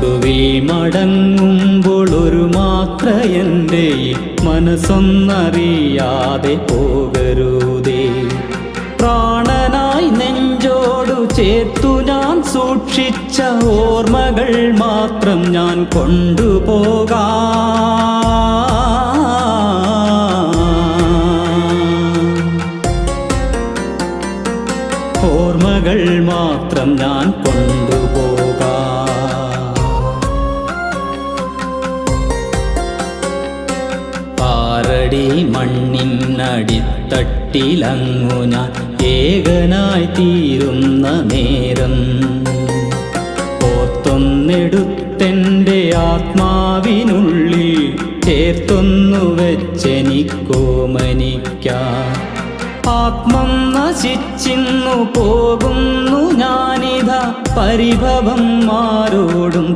ഒടുവിൽ മടങ്ങുമ്പോൾ ഒരു മാത്ര എന്റെ മനസ്സൊന്നറിയാതെ പോകരുതേ. പ്രാണനായി നെഞ്ചോടു ചേർത്തു ഞാൻ സൂക്ഷിച്ച ഓർമ്മകൾ മാത്രം ഞാൻ കൊണ്ടുപോകാം. ഓർമ്മകൾ മാത്രം ഞാൻ കൊണ്ടുപോകാം. പാറടി മണ്ണിനടിത്തട്ടിലങ്ങു ഞാൻ ഏകനായി തീരുന്ന നേരം. ഓത്തൊന്നെടുത്തെന്റെ ആത്മാവിനുള്ളിൽ ചേർത്തൊന്നു വെച്ചെനിക്കോമനിക്കാം. ആത്മം നശിച്ചിന്നു പോകുന്നു ഞാനിതാ പരിഭവം ആരോടും